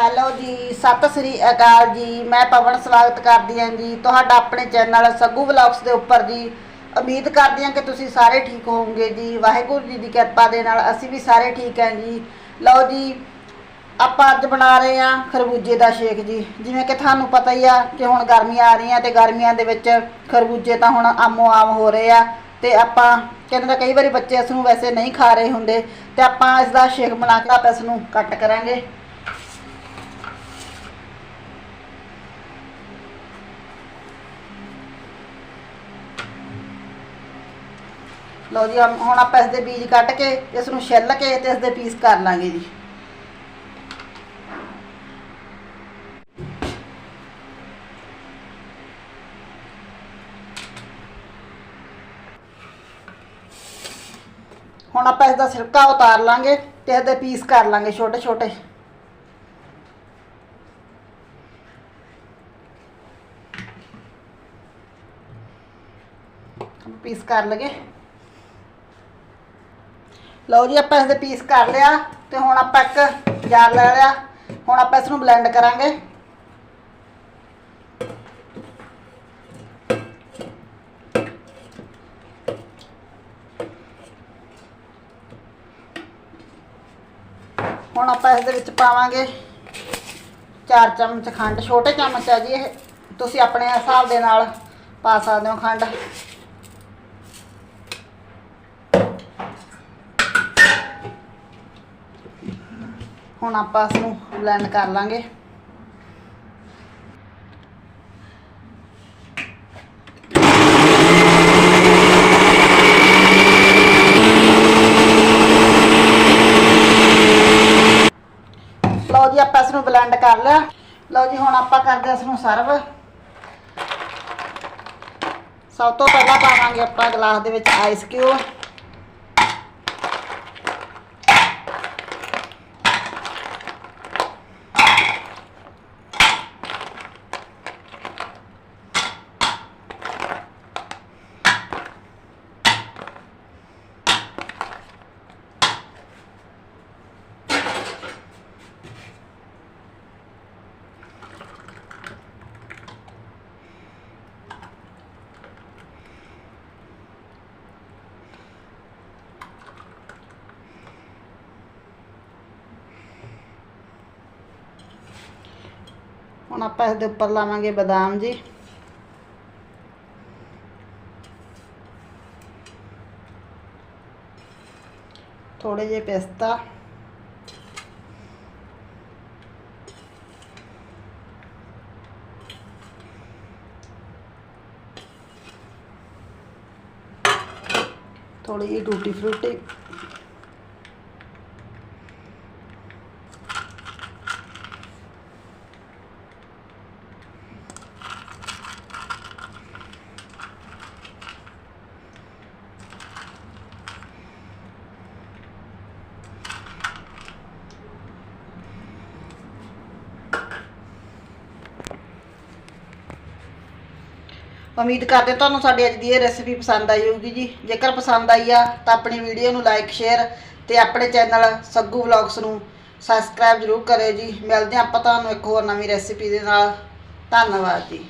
Hello ਜੀ, ਸਤਿ ਸ੍ਰੀ ਅਕਾਲ ਜੀ। ਮੈਂ ਪਵਨ ਸਵਾਗਤ ਕਰਦੀ ਹਾਂ ਜੀ। ਤੁਹਾਡਾ ਆਪਣੇ ਚੈਨਲ ਸੱਗੂ ਵਲੌਗਸ ਦੇ ਉੱਪਰ ਜੀ। ਉਮੀਦ ਕਰਦੀ ਹਾਂ ਕਿ ਤੁਸੀਂ ਸਾਰੇ ਠੀਕ ਹੋਵੋਗੇ ਜੀ। ਵਾਹਿਗੁਰੂ ਜੀ ਦੀ ਕਿਰਪਾ ਦੇ ਨਾਲ ਅਸੀਂ ਵੀ ਸਾਰੇ ਠੀਕ ਹਾਂ ਜੀ। ਲਓ ਜੀ, ਆਪਾਂ ਅੱਜ ਬਣਾ ਰਹੇ ਹਾਂ ਖਰਬੂਜੇ ਦਾ ਸ਼ੇਕ ਜੀ। ਜਿਵੇਂ ਕਿ ਤੁਹਾਨੂੰ ਪਤਾ ਹੀ ਆ ਕਿ ਹੁਣ ਗਰਮੀਆਂ ਆ ਰਹੀਆਂ ਤੇ ਗਰਮੀਆਂ ਦੇ ਵਿੱਚ ਖਰਬੂਜੇ ਤਾਂ ਹੁਣ ਆਮੋ ਆਮ ਹੋ ਰਹੇ ਆ ਤੇ ਆਪਾਂ ਕਹਿੰਦੇ ਤਾਂ ਕਈ ਵਾਰੀ ਬੱਚੇ ਇਸ ਨੂੰ ਵੈਸੇ ਨਹੀਂ ਖਾ ਰਹੇ ਹੁੰਦੇ ਤੇ ਆਪਾਂ ਇਸ ਦਾ ਸ਼ੇਕ ਬਣਾ ਕੇ ਆਪਾਂ ਇਸ ਨੂੰ ਕੱਟ ਕਰਾਂਗੇ। ਲਓ ਜੀ, ਹਮ- ਹੁਣ ਆਪਾਂ ਇਸ ਦੇ ਬੀਜ ਕੱਢ ਕੇ ਇਸ ਨੂੰ ਛਿੱਲ ਕੇ ਤੇ ਇਸ ਦੇ ਪੀਸ ਕਰ ਲਾਂਗੇ ਜੀ। ਹੁਣ ਆਪਾਂ ਇਸ ਦਾ ਸਿਰਕਾ ਉਤਾਰ ਲਾਂਗੇ ਤੇ ਇਸ ਦੇ ਪੀਸ ਕਰ ਲਾਂਗੇ ਛੋਟੇ ਛੋਟੇ ਪੀਸ ਕਰ ਲਗੇ। ਲਓ ਜੀ, ਆਪਾਂ ਇਸਦੇ ਪੀਸ ਕਰ ਲਿਆ ਤੇ ਹੁਣ ਆਪਾਂ ਇੱਕ ਜਾਰ ਲੈ ਲਿਆ। ਹੁਣ ਆਪਾਂ ਇਸ ਨੂੰ ਬਲੈਂਡ ਕਰਾਂਗੇ। ਹੁਣ ਆਪਾਂ ਇਸ ਦੇ ਵਿੱਚ ਪਾਵਾਂਗੇ 4 ਚਮਚ ਖੰਡ, ਛੋਟੇ ਚਮਚ ਆ ਜੀ ਇਹ। ਤੁਸੀਂ ਆਪਣੇ ਹਿਸਾਬ ਦੇ ਨਾਲ ਪਾ ਸਕਦੇ ਹੋ ਖੰਡ। ਹੁਣ ਆਪਾਂ ਇਸ ਨੂੰ ਬਲੈਂਡ ਕਰ ਲਾਂਗੇ। ਲਓ ਜੀ, ਆਪਾਂ ਇਸ ਨੂੰ ਬਲੈਂਡ ਕਰ ਲਿਆ। ਲਓ ਜੀ, ਹੁਣ ਆਪਾਂ ਕਰਦੇ ਹਾਂ ਇਸ ਨੂੰ ਸਰਵ ਸਭ ਤੋਂ ਪਹਿਲਾਂ ਪਾਵਾਂਗੇ ਆਪਾਂ ਗਲਾਸ ਦੇ ਵਿੱਚ ਆਈਸ ਕਿਊਬ ਹੁਣ ਆਪਾਂ ਇਸ ਦੇ ਉੱਪਰ ਲਾਵਾਂਗੇ ਬਦਾਮ ਜੀ। ਥੋੜੇ ਜਿਹੇ ਪਿਸਤਾ। ਥੋੜੀ ਜਿਹੀ ਟੂਟੀ ਫਰੂਟੀ ਉਮੀਦ ਕਰਦੇ ਤੁਹਾਨੂੰ ਸਾਡੀ ਅੱਜ ਦੀ ਇਹ ਰੈਸਿਪੀ ਪਸੰਦ ਆਈ ਹੋਊਗੀ ਜੀ। ਜੇਕਰ ਪਸੰਦ ਆਈ ਆ, ਤਾਂ ਆਪਣੀ ਵੀਡੀਓ ਨੂੰ ਲਾਈਕ ਸ਼ੇਅਰ ਤੇ ਆਪਣੇ ਚੈਨਲ ਸੱਗੂ ਵਲੌਗਸ ਨੂੰ ਸਬਸਕ੍ਰਾਈਬ ਜ਼ਰੂਰ ਕਰਿਓ ਜੀ। ਮਿਲਦੇ ਹਾਂ ਆਪਾਂ ਤੁਹਾਨੂੰ ਇੱਕ ਹੋਰ ਨਵੀਂ ਰੈਸਿਪੀ ਦੇ ਨਾਲ। ਧੰਨਵਾਦ ਜੀ।